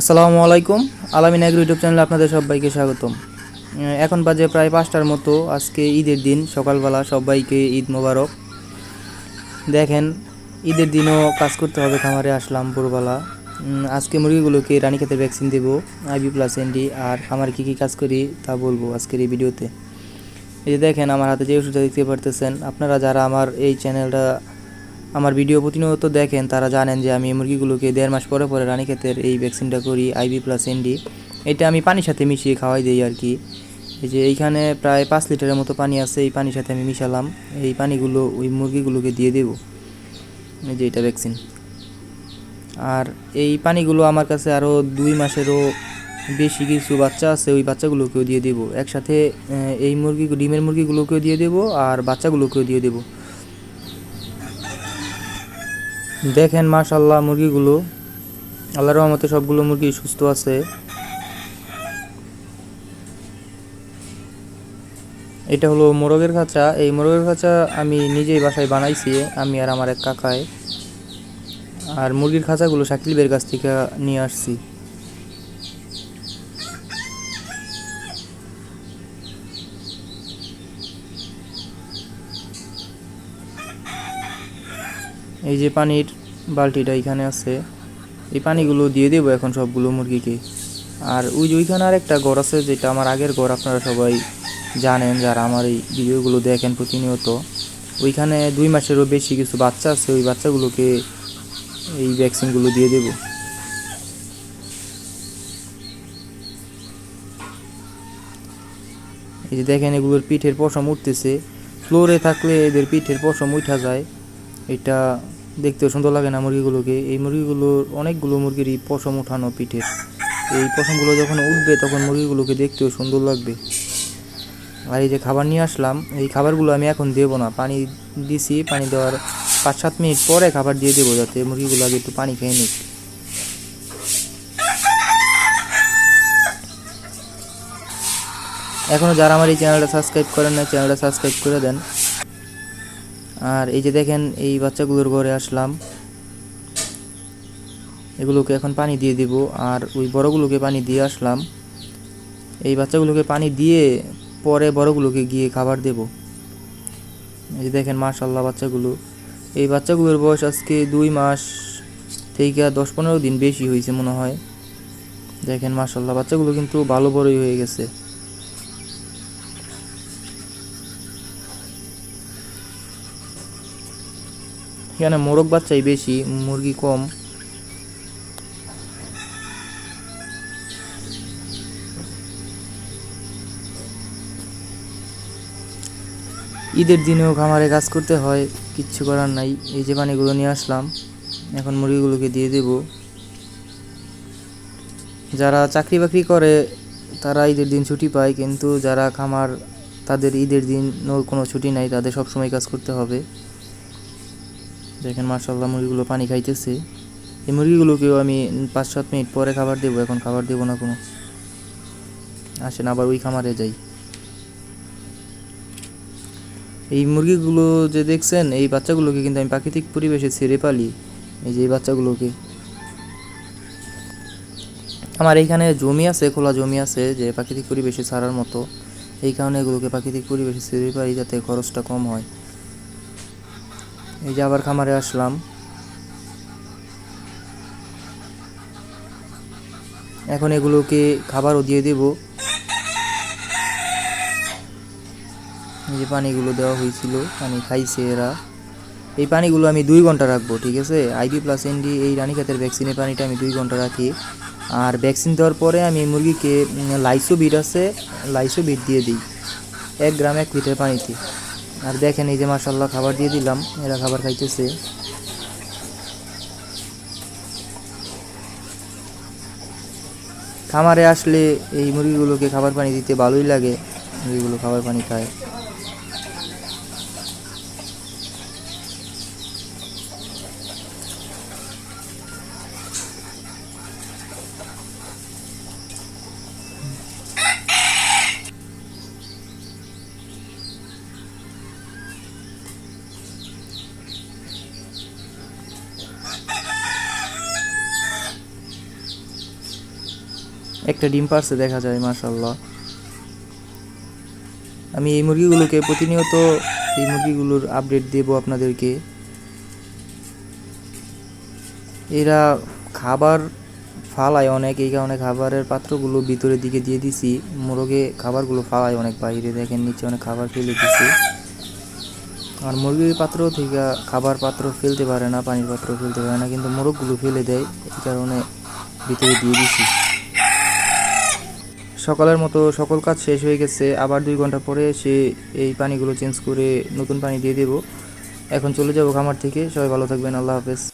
আসসালামু আলাইকুম। আলামিন এগ্রো ইউটিউব চ্যানেলে আপনাদের সবাইকে স্বাগতম। এখন বাজে প্রায় পাঁচটার মতো। আজকে ঈদের দিন, সকালবেলা সবাইকে ঈদ মোবারক। দেখেন, ঈদের দিনও কাজ করতে হবে, খামারে আসলাম ভোরবেলা। আজকে মুরগিগুলোকে রানীক্ষেতের ভ্যাকসিন দেবো, আইবি প্লাস এনডি আর খামারে কী কী কাজ করি তা বলব আজকের এই ভিডিওতে। এই যে দেখেন, আমার হাতে যে ওষুধটা দেখতে পারতেছেন, আপনারা যারা আমার এই চ্যানেলটা আমার ভিডিও প্রতিনিয়ত দেখেন, তারা জানেন যে আমি মুরগিগুলোকে দেড় মাস পরে পরে রানীক্ষেতের এই ভ্যাকসিনটা করি আইবি প্লাস এনডি এটা আমি পানির সাথে মিশিয়ে খাওয়াই দিই আর কি। এই যে এইখানে প্রায় পাঁচ লিটারের মতো পানি আছে, এই পানির সাথে আমি মিশালাম। এই পানিগুলো, ওই মুরগিগুলোকে দিয়ে দেবো। এই যে এটা ভ্যাকসিন। আর এই পানিগুলো আমার কাছে আরও দুই মাসেরও বেশি কিছু বাচ্চা আছে, ওই বাচ্চাগুলোকেও দিয়ে দেবো। একসাথে এই মুরগি, ডিমের মুরগিগুলোকেও দিয়ে দেবো আর বাচ্চাগুলোকেও দিয়ে দেবো। দেখেন মাশাল্লাহ মুরগিগুলো। আল্লাহর রহমতে সবগুলো মুরগি সুস্থ আছে। এটা হলো মোরগের খাঁচা। এই মোরগের খাঁচা আমি নিজেই বাসায় বানাইছি, আমি আর আমার এক কাকায় আর মুরগির খাঁচাগুলো শাকিলবের কাছ থেকে নিয়ে আসছি। এই যে পানির বালতিটা এখানে আছে, এই পানিগুলো দিয়ে দেবো এখন সবগুলো মুরগিকে। আর ওই যে ওইখানে আর একটা ঘর আছে, যেটা আমার আগের ঘর, আপনারা সবাই জানেন, যারা আমার এই ভিডিওগুলো দেখেন প্রতিনিয়ত, ওইখানে দুই মাসেরও বেশি কিছু বাচ্চা আছে, ওই বাচ্চাগুলোকে এই ভ্যাকসিনগুলো দিয়ে দেবো। এই যে দেখেন, এগুলোর পিঠের পশম উঠতেছে। ফ্লোরে থাকলে এদের পিঠের পশম উঠা যায়। এটা দেখতেও সুন্দর লাগে না মুরগিগুলোকে। এই মুরগিগুলোর অনেকগুলো মুরগিরই পশম উঠানো পিঠের। এই পশমগুলো যখন উঠবে, তখন মুরগিগুলোকে দেখতেও সুন্দর লাগবে। আর এই যে খাবার নিয়ে আসলাম, এই খাবারগুলো আমি এখন দেবো না। পানি দিছি, পানি দেওয়ার পাঁচ সাত মিনিট পরে খাবার দিয়ে দেবো, যাতে মুরগিগুলো আগে একটু পানি খেয়ে নিক। এখনও যারা আমার এই চ্যানেলটা সাবস্ক্রাইব করেন না চ্যানেলটা সাবস্ক্রাইব করে দেন। আর এই যে দেখেন, এই বাচ্চাগুলোর ঘরে আসলাম। এগুলোকে এখন পানি দিয়ে দিব, আর ওই বড়গুলোকে পানি দিয়ে আসলাম। এই বাচ্চাগুলোকে পানি দিয়ে পরে বড়গুলোকে গিয়ে খাবার দেব। এই যে দেখেন মাশাল্লাহ বাচ্চাগুলো। এই বাচ্চাগুলোর বয়স আজকে দুই মাস থেকে দশ পনেরো দিন বেশি হয়েছে মনে হয়। দেখেন মাশাল্লাহ বাচ্চাগুলো কিন্তু ভালো বড়ই হয়ে গেছে। এখানে মোরগ বাচ্চাই বেশি, মুরগি কম। ঈদের দিনেও খামারে কাজ করতে হয়, কিচ্ছু করার নাই। এই যে পানিগুলো নিয়ে আসলাম, এখন মুরগিগুলোকে দিয়ে দেব। যারা চাকরি বাকরি করে, তারা ঈদের দিন ছুটি পায়, কিন্তু যারা খামার, তাদের ঈদের দিন কোনো ছুটি নাই, তাদের সব সময় কাজ করতে হবে। দেখেন মার্শাল্লাহ মুরগিগুলো পানি খাইতেছে। এই মুরগিগুলোকেও আমি পাঁচ সাত মিনিট পরে খাবার দেবো, এখন খাবার দেবো না কোনো। আসেন আবার ওই খামারে যাই। এই মুরগিগুলো যে দেখছেন, এই বাচ্চাগুলোকে কিন্তু আমি প্রাকৃতিক পরিবেশে ছেড়ে পালি। এই যে এই বাচ্চাগুলোকে। আমার এইখানে জমি আছে, খোলা জমি আছে যে প্রাকৃতিক পরিবেশে ছাড়ার মতো। এই কারণে এগুলোকে প্রাকৃতিক পরিবেশে ছেড়ে পারি যাতে খরচটা কম হয়। এই যে আবার খামারে আসলাম। এখন এগুলোকে খাবারও দিয়ে দেব। এই যে পানিগুলো দেওয়া হয়েছিল, পানি খাইছে এরা। এই পানিগুলো আমি দুই ঘণ্টা রাখব, ঠিক আছে? আইবি প্লাস এনডি এই রানীখাতের ভ্যাকসিনের পানিটা আমি দুই ঘণ্টা রাখি। আর ভ্যাকসিন দেওয়ার পরে আমি মুরগিকে লাইসো বিট আছে লাইসো বিট দিয়ে দিই। এক গ্রাম এক লিটার পানিতে। আর দেখেন এই যে মাসাল্লাহ খাবার দিয়ে দিলাম, এরা খাবার খাইতেছে। খামারে আসলে এই মুরগিগুলোকে খাবার পানি দিতে ভালোই লাগে, মুরগিগুলো খাবার পানি খায়। একটা ডিম পারছে দেখা যায় মাশাল্লাহ আমি এই মুরগিগুলোকে প্রতিনিয়ত এই মুরগিগুলোর আপডেট দেব আপনাদেরকে। এরা খাবার ফালায় অনেক, এই কারণে খাবারের পাত্রগুলো ভিতরের দিকে দিয়ে দিছি। মোরগে খাবারগুলো ফালায় অনেক, বাইরে দেখেন নিচে অনেক খাবার ফেলে দিছি। আর মুরগির পাত্র থেকে খাবার পাত্র ফেলতে পারে না, পানির পাত্র ফেলতে পারে না, কিন্তু মোরগগুলো ফেলে দেয়, এই কারণে ভিতরে দিয়ে দিছি। সকালের মতো সকল কাজ শেষ হয়ে গেছে। আবার দুই ঘণ্টা পরে সে এই পানিগুলো চেঞ্জ করে নতুন পানি দিয়ে দেব। এখন চলে যাব খামার থেকে। সবাই ভালো থাকবেন। আল্লাহ হাফেজ।